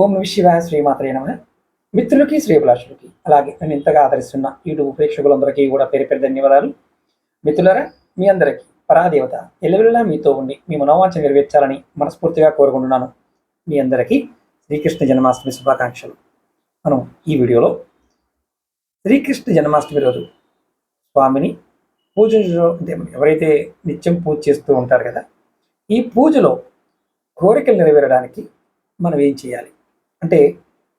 ఓం నమ శివాయ శ్రీమాత్రే నమ. మిత్రులకి శ్రీభిలాషులకి అలాగే నేను ఇంతగా ఆదరిస్తున్న యూట్యూబ్ ప్రేక్షకులందరికీ కూడా పేరు పేరు ధన్యవాదాలు. మిత్రులరా మీ అందరికీ పరాదేవత ఎల్లవెల్లా మీతో ఉండి మీ మనోవాంఛ నెరవేర్చాలని మనస్ఫూర్తిగా కోరుకుంటున్నాను. మీ అందరికీ శ్రీకృష్ణ జన్మాష్టమి శుభాకాంక్షలు. మనం ఈ వీడియోలో శ్రీకృష్ణ జన్మాష్టమి రోజు స్వామిని పూజించడం అంటే ఎవరైతే నిత్యం పూజ చేస్తూ ఉంటారు కదా ఈ పూజలో కోరికలు నెరవేరడానికి మనం ఏం చేయాలి? అంటే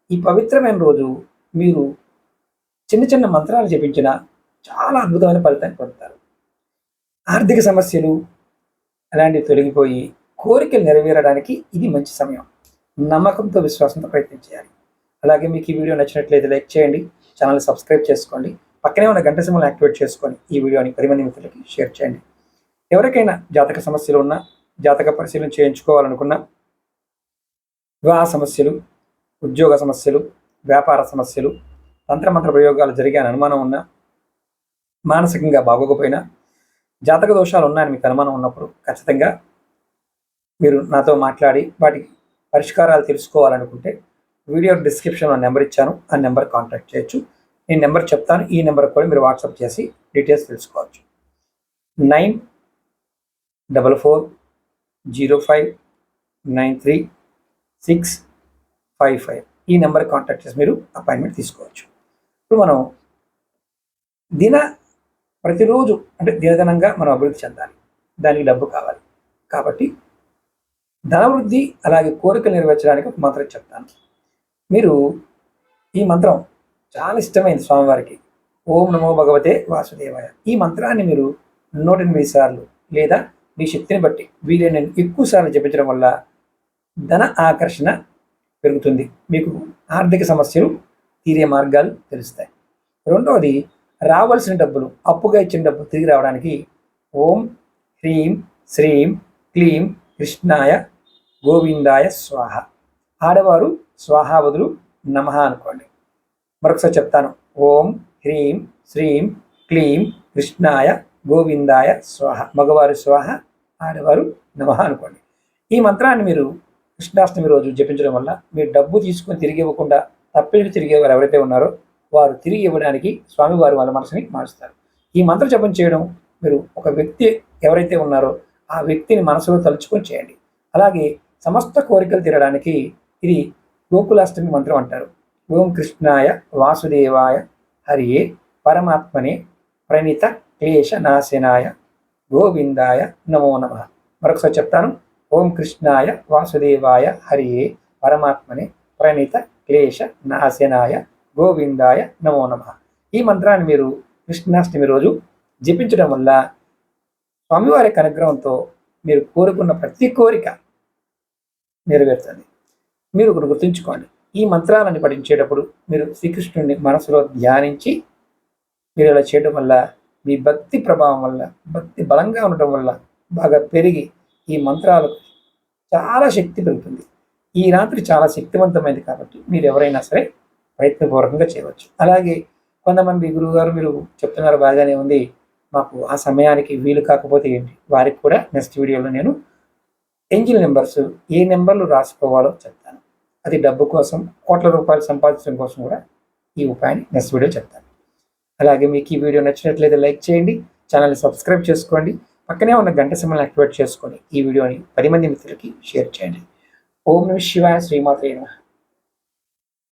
ఈ పవిత్రమైన రోజు మీరు చిన్న చిన్న మంత్రాలు జపించిన చాలా అద్భుతమైన ఫలితాన్ని పొందుతారు. ఆర్థిక సమస్యలు అలాంటివి తొలగిపోయి కోరికలు నెరవేరడానికి ఇది మంచి సమయం. నమ్మకంతో విశ్వాసంతో ప్రయత్నం చేయాలి. అలాగే మీకు ఈ వీడియో నచ్చినట్లయితే లైక్ చేయండి ఛానల్ సబ్స్క్రైబ్ చేసుకోండి పక్కనే ఉన్న గంట సింబల్ యాక్టివేట్ చేసుకొని ఈ వీడియోని పది మంది మిత్రులకి షేర్ చేయండి. ఎవరికైనా జాతక సమస్యలు ఉన్నా జాతక పరిశీలన చేయించుకోవాలనుకున్నా వివాహ సమస్యలు ఉద్యోగ సమస్యలు వ్యాపార సమస్యలు తంత్రమంత్ర ప్రయోగాలు జరిగాయని అనుమానం ఉన్నా మానసికంగా బాగోకపోయినా జాతక దోషాలు ఉన్నాయని మీకు అనుమానం ఉన్నప్పుడు ఖచ్చితంగా మీరు నాతో మాట్లాడి వాటికి పరిష్కారాలు తెలుసుకోవాలనుకుంటే వీడియో డిస్క్రిప్షన్లో నెంబర్ ఇచ్చాను. ఆ నెంబర్ కాంటాక్ట్ చేయొచ్చు. నేను నెంబర్ చెప్తాను. ఈ నెంబర్ కూడా మీరు వాట్సాప్ చేసి డీటెయిల్స్ తెలుసుకోవచ్చు. Nine double four zero five nine three six five five ఈ నెంబర్ కాంటాక్ట్ చేసి మీరు అపాయింట్మెంట్ తీసుకోవచ్చు. ఇప్పుడు మనం దిన ప్రతిరోజు అంటే దినదనంగా మనం అభివృద్ధి చెందాలి. దానికి డబ్బు కావాలి. కాబట్టి ధనవృద్ధి అలాగే కోరికలు నెరవేర్చడానికి ఒక మంత్రం చెప్తాను. మీరు ఈ మంత్రం చాలా ఇష్టమైంది స్వామివారికి. ఓం నమో భగవతే వాసుదేవాయ. ఈ మంత్రాన్ని మీరు నూట ఎనిమిది సార్లు లేదా మీ శక్తిని బట్టి వీలైన ఎక్కువ సార్లు జపించడం వల్ల ధన ఆకర్షణ పెరుగుతుంది. మీకు ఆర్థిక సమస్యలు తీరే మార్గాలు తెలుస్తాయి. రెండవది రావాల్సిన డబ్బులు అప్పుగా ఇచ్చిన డబ్బు తిరిగి రావడానికి ఓం హ్రీం శ్రీం క్లీం కృష్ణాయ గోవిందాయ స్వాహ. ఆడవారు స్వాహ బదులు నమ అనుకోండి. మరొకసారి చెప్తాను. ఓం హ్రీం శ్రీం క్లీం కృష్ణాయ గోవిందాయ స్వాహ. మగవారు స్వాహ ఆడవారు నమ అనుకోండి. ఈ మంత్రాన్ని మీరు కృష్ణాష్టమి రోజు జపించడం వల్ల మీరు డబ్బు తీసుకొని తిరిగి ఇవ్వకుండా తప్పించి తిరిగే వారు ఎవరైతే ఉన్నారో వారు తిరిగి ఇవ్వడానికి స్వామివారు వాళ్ళ మనసుని మారుస్తారు. ఈ మంత్ర జపం చేయడం మీరు ఒక వ్యక్తి ఎవరైతే ఉన్నారో ఆ వ్యక్తిని మనసులో తలుచుకొని చేయండి. అలాగే సమస్త కోరికలు తీరడానికి ఇది గోకులాష్టమి మంత్రం అంటారు. ఓం కృష్ణాయ వాసుదేవాయ హరియే పరమాత్మనే ప్రణీత క్లేశ నాశనాయ గోవిందాయ నమో నమ. మరొకసారి చెప్తాను. ఓం కృష్ణాయ వాసుదేవాయ హరియే పరమాత్మనే ప్రణిత క్లేశ నాశనాయ గోవిందాయ నమో నమ. ఈ మంత్రాన్ని మీరు కృష్ణాష్టమి రోజు జపించడం వల్ల స్వామివారి అనుగ్రహంతో మీరు కోరుకున్న ప్రతి కోరిక నెరవేరుతుంది. మీరు ఒకటి గుర్తుంచుకోండి. ఈ మంత్రాలను పఠించేటప్పుడు మీరు శ్రీకృష్ణుడిని మనసులో ధ్యానించి మీరు ఇలా చేయడం వల్ల మీ భక్తి ప్రభావం వల్ల భక్తి బలంగా ఉండటం వల్ల బాగా పెరిగి ఈ మంత్రాలకు చాలా శక్తి పెరుగుతుంది. ఈ రాత్రి చాలా శక్తివంతమైంది కాబట్టి మీరు ఎవరైనా సరే ప్రయత్నపూర్వకంగా చేయవచ్చు. అలాగే కొంతమంది గురువుగారు మీరు చెప్తున్నారు బాగానే ఉంది. మాకు ఆ సమయానికి వీలు కాకపోతే ఏంటి? వారికి కూడా నెక్స్ట్ వీడియోలో నేను ఎంజిల్ నెంబర్స్ ఏ నెంబర్లు రాసుకోవాలో చెప్తాను. అది డబ్బు కోసం కోట్ల రూపాయలు సంపాదించడం కోసం కూడా ఈ ఉపాయాన్ని నెక్స్ట్ వీడియో చెప్తాను. అలాగే మీకు ఈ వీడియో నచ్చినట్లయితే లైక్ చేయండి ఛానల్ని సబ్స్క్రైబ్ చేసుకోండి. పక్కనే ఉన్న గంట సింబల్ని యాక్టివేట్ చేసుకొని ఈ వీడియోని పది మంది మిత్రులకి షేర్ చేయండి. ఓం నమ శివాయ శ్రీమాత్రే నమః.